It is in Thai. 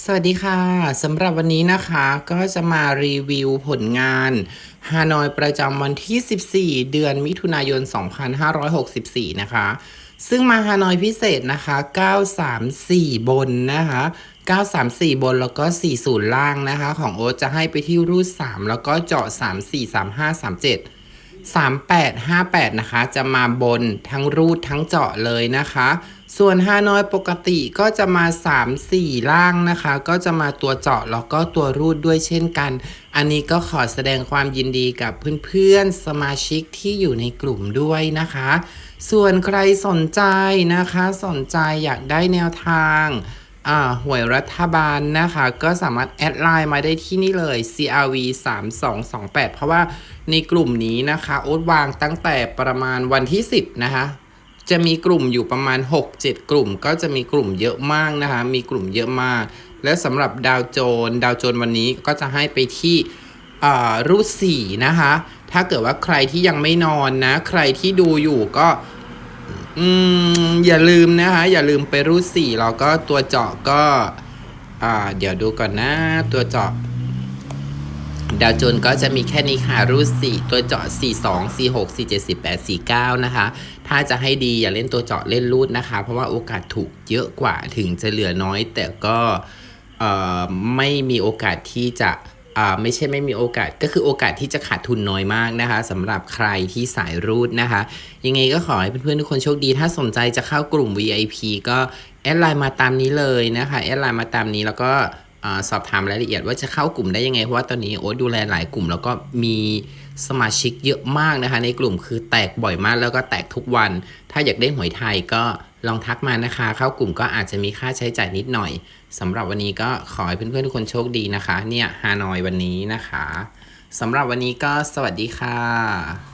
สวัสดีค่ะสำหรับวันนี้นะคะก็จะมารีวิวผลงานฮานอยประจำวันที่ 14 เดือนมิถุนายน 2564 นะคะ ซึ่งมาฮานอยพิเศษนะคะ 934 บนนะคะ 934 บนแล้วก็ 40 ล่างนะคะ ของโอ๊ตจะให้ไปที่รูด 3 แล้วก็เจาะ 3 4 3 5 3 7 3858 นะคะ จะมาบนทั้งรูดทั้งเจาะเลยนะคะ ส่วนฮานอยปกติก็จะมา 3 4 ล่างนะคะ ก็จะมาตัวเจาะแล้วก็ตัวรูดด้วยเช่นกัน อันนี้ก็ขอแสดงความยินดีกับเพื่อนๆ สมาชิกที่อยู่ในกลุ่มด้วยนะคะ ส่วนใครสนใจนะคะ สนใจอยากได้แนวทาง หวยรัฐบาลนะคะ ก็สามารถแอดไลน์มาได้ที่นี่เลย CRV 3228 เพราะว่าในกลุ่มนี้นะคะ โอ๊ตวางตั้งแต่ประมาณวันที่ 10 นะคะ จะมีกลุ่มอยู่ประมาณ 6-7 กลุ่ม ก็จะมีกลุ่มเยอะมากนะคะ มีกลุ่มเยอะมาก และสำหรับดาวโจน ดาวโจนวันนี้ก็จะให้ไปที่อ่ารูดสี่นะคะ ถ้าเกิดว่าใครที่ยังไม่นอนนะ ใครที่ดูอยู่ก็ อืมอย่าลืมนะคะ อย่าลืมไปรูดสี่แล้วก็ตัวเจาะก็ อ่า เดี๋ยวดูก่อนนะ ตัวเจาะดาวโจนก็จะมีแค่นี้ค่ะรูดสี่ตัวเจาะ4 2 4 6 4 7 4 8 4 9นะคะ ถ้าจะให้ดีอย่าเล่นตัวเจาะเล่นรูดนะคะ เพราะว่าโอกาสถูกเยอะกว่าถึงจะเหลือน้อย แต่ก็เอ่อไม่มีโอกาสที่จะ อ่าไม่ใช่ไม่มีโอกาสก็คือโอกาสที่จะขาดทุนน้อยมากนะคะสำหรับใครที่สายรูดนะคะ ยังไงก็ขอให้เพื่อนๆทุกคนโชคดี ถ้าสนใจจะเข้ากลุ่ม VIP ก็แอดไลน์มาตามนี้เลยนะคะแอดไลน์มาตามนี้แล้วก็ สอบถามรายละเอียดว่าจะเข้ากลุ่มได้ยังไง เพราะว่าตอนนี้โอ๊ตดูแลหลายกลุ่ม แล้วก็มีสมาชิกเยอะมากนะคะ ในกลุ่มคือแตกบ่อยมากแล้วก็แตกทุกวัน ถ้าอยากได้หวยไทยก็ลองทักมานะคะ เข้ากลุ่มก็อาจจะมีค่าใช้จ่ายนิดหน่อยสำหรับวันนี้ก็ขอให้เพื่อนๆทุกคนโชคดีนะคะ เนี่ยฮานอยวันนี้นะคะสำหรับวันนี้ก็สวัสดีค่ะ